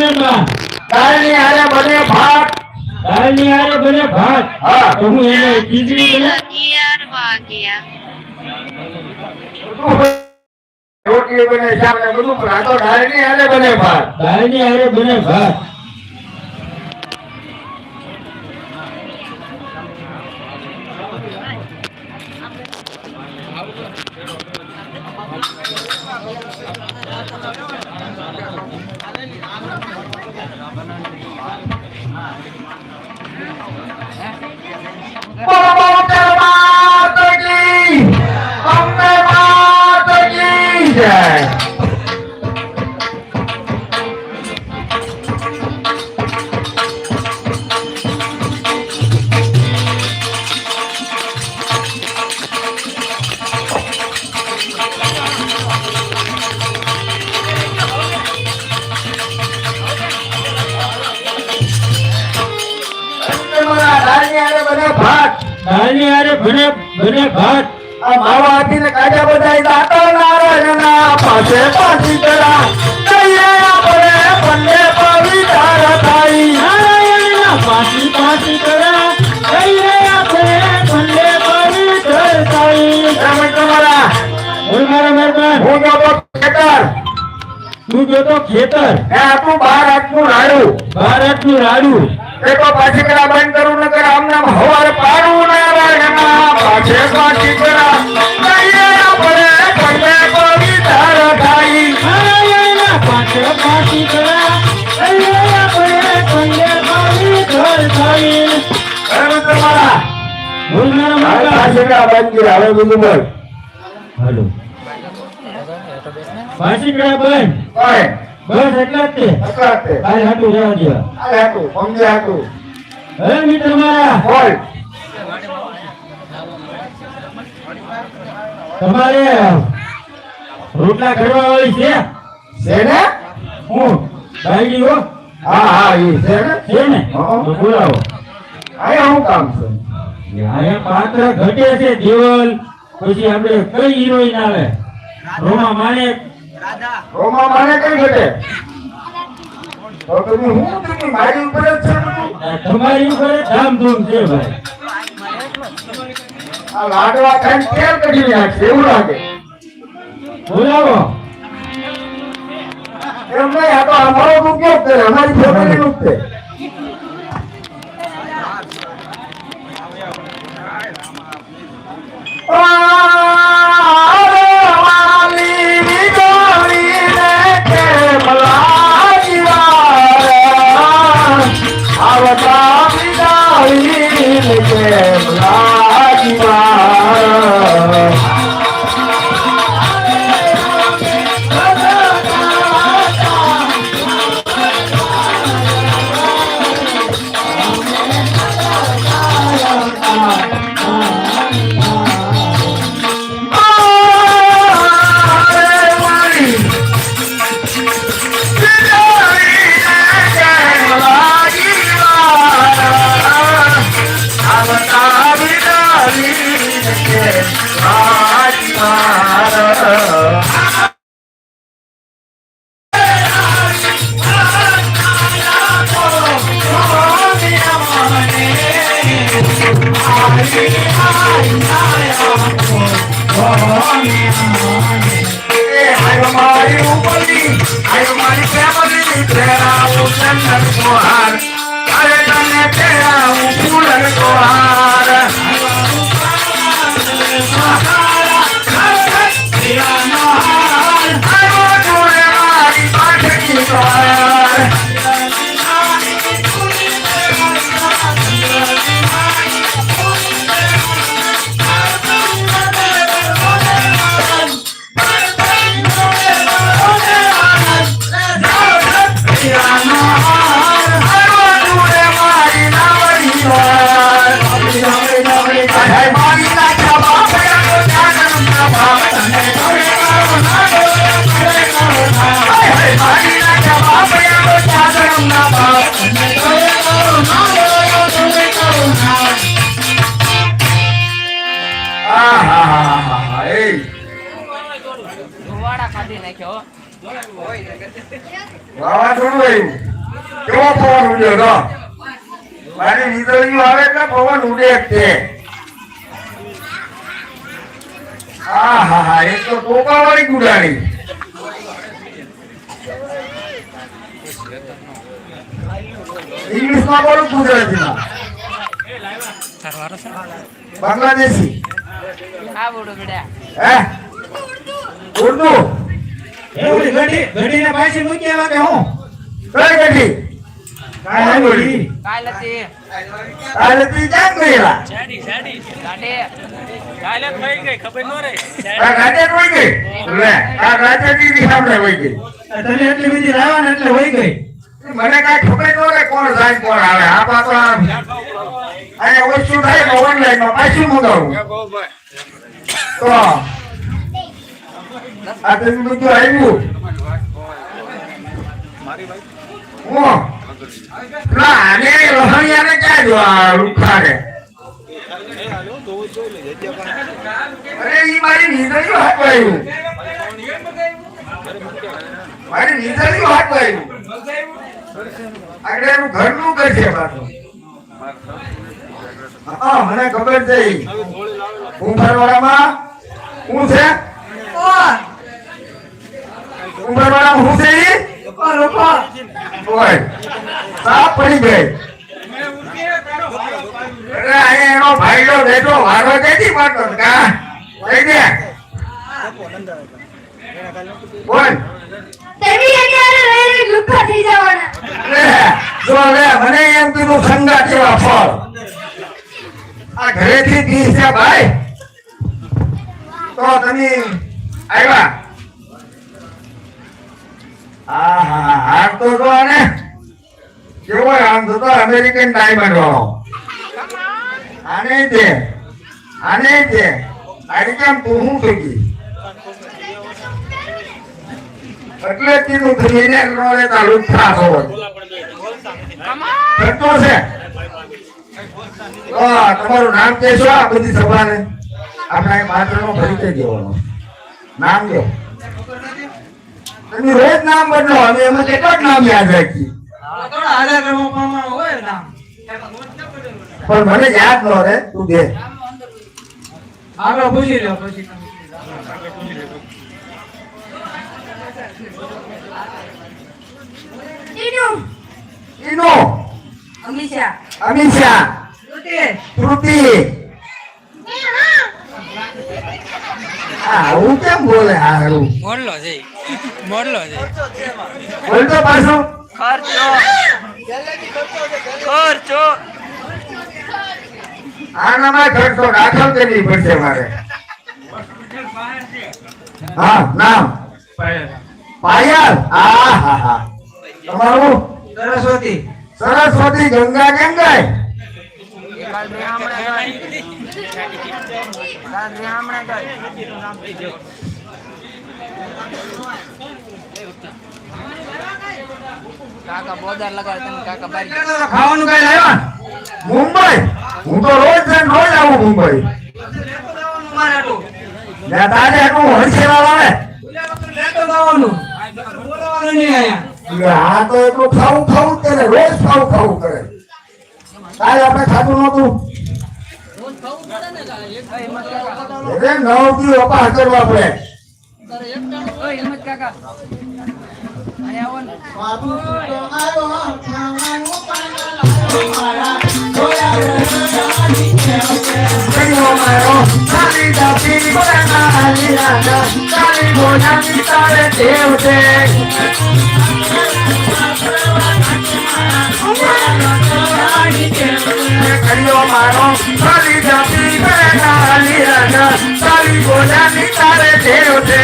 મહેરબાન કાલની હારે બને ભાત. દાળની હારે બને ભાત. હા. તો હું એને વાગ્યા રોટલી બને શાક ને બધું તો દાળની હારે બને ભાત. દાળની હારે બને ભાત. દાળની આરે બને બને ભાત. આ માવા હાથીને કાજા બધાય દાતા નારાયણના પાસે પાછી કરા કહીએ આપણે બંને પવિત્ર થાય નારાયણના પાછી પાછી કરા કહીએ આપણે બંને પવિત્ર થઈ તમે તમારા બોલ મારા મહેરબાન. હું જોતો ખેતર. તું જોતો ખેતર. એ આટલું બાર હાથનું રાડું. ભારતનું રાડું. એ તો પાછી કરા બંધ કરું નકર આમ નામ હવાર પાડું નારાયણના પાસે પાછી કરા કહીએ આપણે બંને ધાર થાય નારાયણના પાછે પાછી કરા કહીએ પડે તમારા. મારા. પાછી કરા બંધ હવે બીજું બોલ. હાલો. પાછી કરા બંધ. બસ એટલા જ તે કાલ હાટું જવા દેવા આ હાટું સમજે હાટું. હવે મિત્ર મારા? બોલ. તમારે રોટલા કરવા વાળી છે? છે ને? હું? ભાઈ હો? હા હા એ છે ને? છે ને? હા. તો બોલાવો. આયા હું કામ છે? આયા પાત્ર ઘટે છે દેવલ. પછી આપણે કઈ હિરોઈન આવે? રોમા માણેક. રોમા મને કઈ ઘટે તો તમે હું તમે મારી ઉપર જ છે તમારી ઉપર ધામધૂમ છે ભાઈ. આ લાડવા ખાઈને કેમ કઢી નાખશે એવું લાગે. બોલાવો. એમ નહીં આ તો અમારો ઉપયોગ કરે અમારી ફેમિલી નું છે. આવતા વિદાય કે લાજીવા I'm not Swan. વાવાઝોડું આવ્યું. કેવો પવન ઉડ્યો તો? મારી વીજળીઓ આવે એટલે પવન ઉડે જ તે. હા એ તો ટોપાવાળી ગુડાણી. ઇંગ્લિશમાં બોલું ગુજરાતીમાં. બાંગ્લાદેશી. ઉર્દુ. ઘડી ઘડીને પાછી મૂકી આવ્યા કે હું? કઈ ગઢી? એટલે વહી ગઈ. મને કાંઈ ખબર ન હોય કોણ જાય કોણ આવે. આ પાછો અને ઓછું થાય ઓનલાઈનમાં. પાછું મંગાવું. તો આ તેનું બધું આવ્યું. આને લહણિયાને ક્યાં આ રૂખાડે અરે, ઈ મારી નીંદણીઓ હાથ આવ્યું. મારી નીંદણીઓ હાથ આવ્યું. આગળ એનું ઘરનું કરશે પાછું. હા મને ખબર છે ઈ. હું છે? કુંભારવાડામાં શું છે? ઓય, સાપ પડી ગઈ. અરે અહીંયા એનો ભાઈડો બેઠો વારો કેથી પાડતો કા? કઈ થઈ જવાના. જો લે મને એમ કીધું સંગા કેવા ફળ. આ ઘરેથી દીસ છે, ભાઈ. તો તમે આવ્યા. હા હા તો જો કેવો આમ તો અમેરિકન ડાયમંડ વાળો આને જે, આને છે આડી કેમ તું હું થઈ ગઈ એટલે કીધું તમે એને નો લેતા લુખ્ખા છો થતો છે? તમારું નામ કહેશો આ બધી સભાને? આપણે માત્ર નો પરિચય દેવાનો. નામ દો. તમે રોજ નામ બદલો. અમે એમાં જ નામ યાદ રાખી પણ મને યાદ ન રે તું દે. આગળ પૂછી લો, પછી ઈનો. અમીષા. શ્રુતિ હા હું કેમ બોલે હારું? મોરલો છે. મોરલો છે. બોલ તો પાછું આનામાં ખર્ચો દાખલ કરવી પડશે મારે. હા નામ. પાયલ! હા હા હા. તમારું? સરસ્વતી. સરસ્વતી ગંગા કેમ કાકા બોદાર લગાવે તમે કાકા બારી. ખાવાનું કઈ લાવ્યા? મુંબઈ? હું તો રોજ ને રોજ આવું મુંબઈ. તારે આટલું હરસેવા આવે લેતો જવાનું. બોલાવાનું નહીં આયા. એટલે તો એટલું ખાવું ખાવું કરે રોજ ખાવું ખાવું કરે. કાલે આપણે ખાતું નહોતું. નવ કરવા મારો તારે દેવ છે કયો મારો ખાલી દાપી બના હાલી રાજા કાલી બોલાની તારે દેવ છે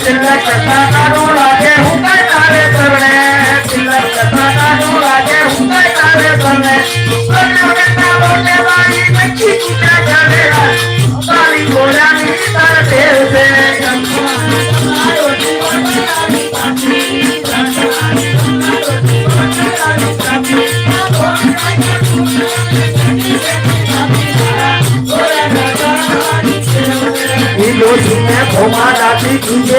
તિલક કથા કરું તને લગ્નના બોલે મારી નક્કી કૂટા જાડેલા તારી ઘોડાની તાર ટેવ છે ભોમા દાટી કીજે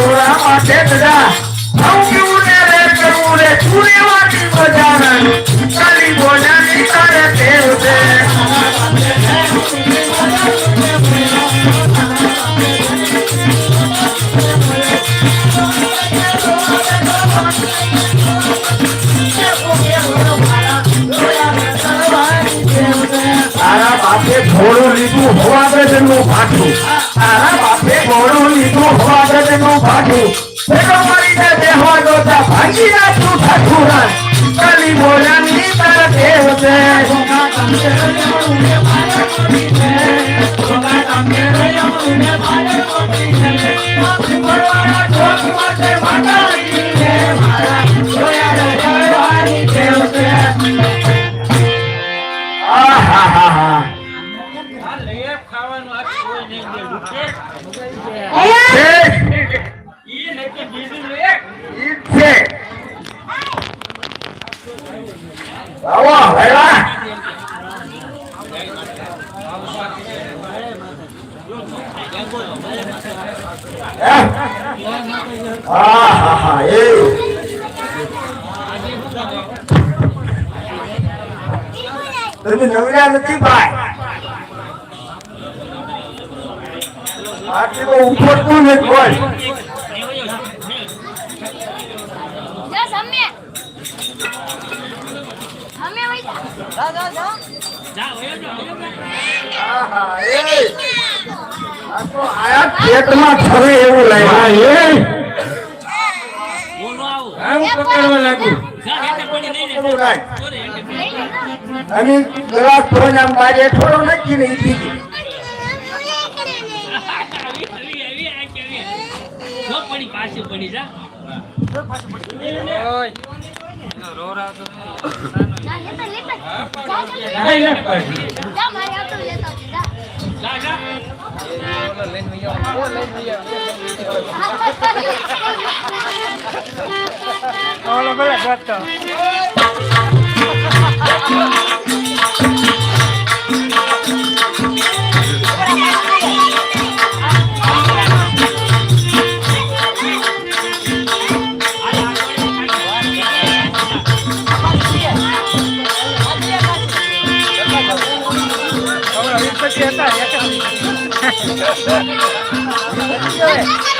તોરો તોરા માથે ઘોડું લીધું હોવા ગજનું ભાઠું તારા બાપે ઘોડું લીધું હોવા ગજનું ભાઠું ભેગો મળીને બેહવા દોતા ભાંગી નાખતું ઠાઠુરા કાલી બોલાની તારા ટેવ છે તમે નવરા નથી ભાઈ આટલી તો ઉપડતું નથી કોઈ Yes, અમે. અમે વઈ જા. જા જા જા. આહા, એ. આ તો પેટમાં ઠરે એવું હા લાગ્યું. એ આમ પકડવા લાગ્યું. અને ગ્લાસ આમ બારે થોડો નાખી ને ઈ પીધી. પાછી પડી જા ઓય રો રાવ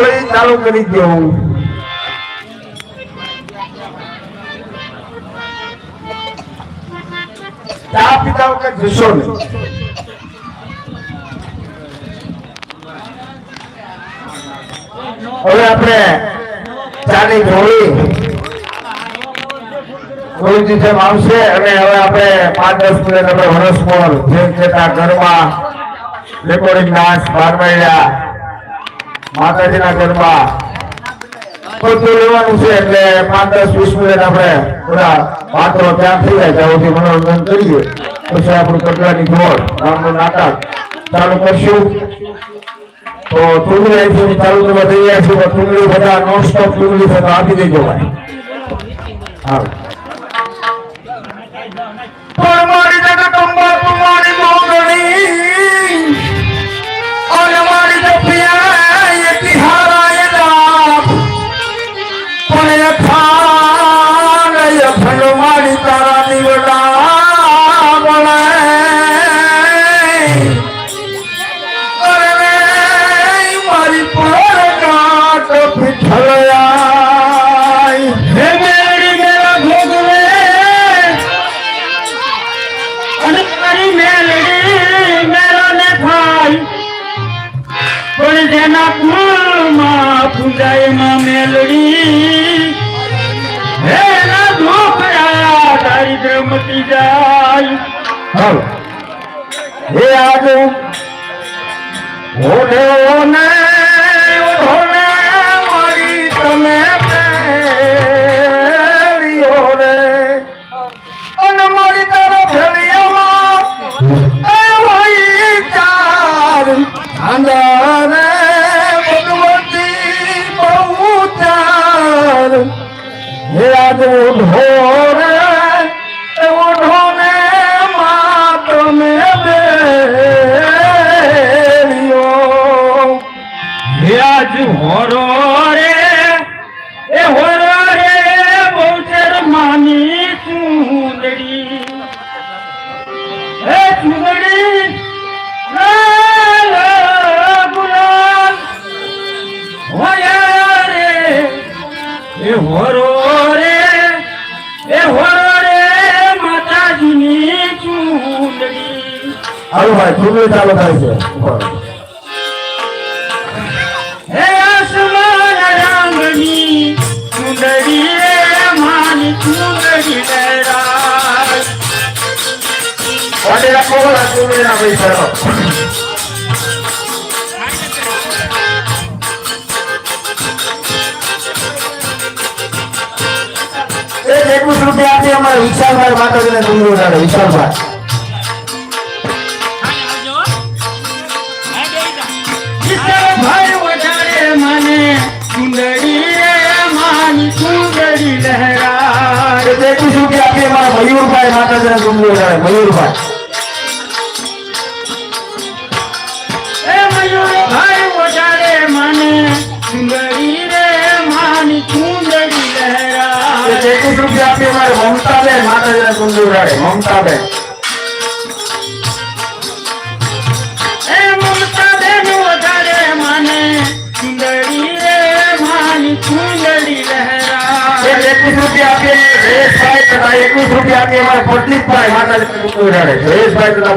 થોડી ચાલુ કરી દેવું હવે આપણે ચાની ઢોળી ગોળીની જેમ આવશે અને હવે આપણે પાંચ દસ મિનિટ આપણે વરસ પર જેમ છતાં ઘરમાં રેકોર્ડિંગ ડાન્સ બારમાળિયા માતાજીના ગરબા બધું લેવાનું છે એટલે પાંચ દસ આપણે બધા પાત્રો ત્યાં થઈ જાય, ત્યાં મનોરંજન કરીએ. પછી આપણું કટલાની ગોળ નામનું નાટક ચાલુ કરશું. તો ચૂંટણી ચાલુ કરવા તૈયાર છે ચૂંટણી નોન સ્ટોપ ચૂંટણી બધા આપી દેજો ભાઈ. હા મેલડી. હે ના ધોપરા દારિદ્ર મટી જાય. હે આજુ ઓને ઓને ઓને મારી તમે પ્રેરીઓ હે હાલો ભાઈ ચૂંટણી ચાલુ થાય છે. હે આસમાન રે માની એકવીસ રૂપિયા આપી અમારે વિશાલભાઈ માતાજીને ડુંગળી ઉડાડે વિશાલભાઈ. મયુરભાઈ એ મયુર ભાઈ વધારે મને ચૂંદડી રે માની ચૂંદડી એક લહેરાય એકવીસ રૂપિયા આપી અમારે મમતાબેન માતાજીને ડુંગળી ઉડાડે મમતાબેન જયેશભાઈ તથા એકવીસ રૂપિયા આપીએ અમારે પ્રદીપભાઈ માતાજીને ઉડાડે જયેશભાઈ તથા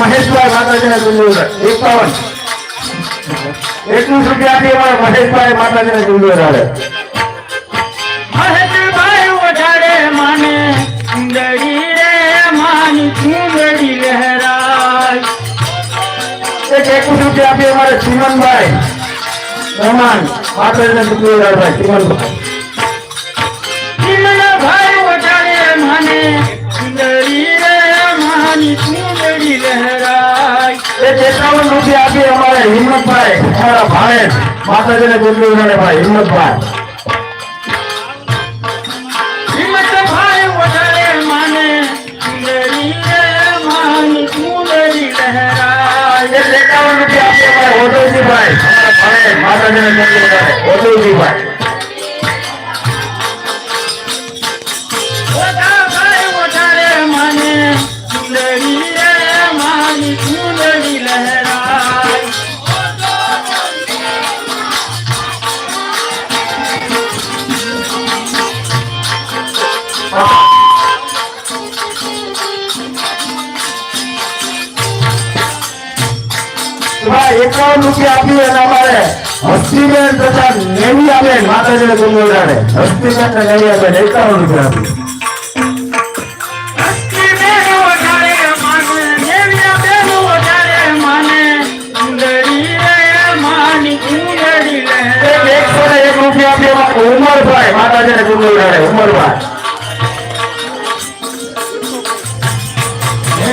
મહેશભાઈ એકાવન. એકવીસ રૂપિયા આપીએ અમારા મહેશભાઈ માતાજીને ડુંગળી ઉડાડે. રૂપિયા આપીએ અમારે ચીમનભાઈ મહેમાન માતાજીને ચૂકવી ભાઈ ચીમનભાઈ ચીમના ભાઈ વટારે માને સુંદરી રે રૂપિયા આપી અમારે ઓદવજીભાઈ હસ્તીબેન તથા નેવિયાબેન માતાજીને ગુંગળાડે હસ્તીબેન ને નેવિયાબેન એકાવન રૂપિયા આપી. ઉમરભાઈ માતાજીને ઉમરભાઈ.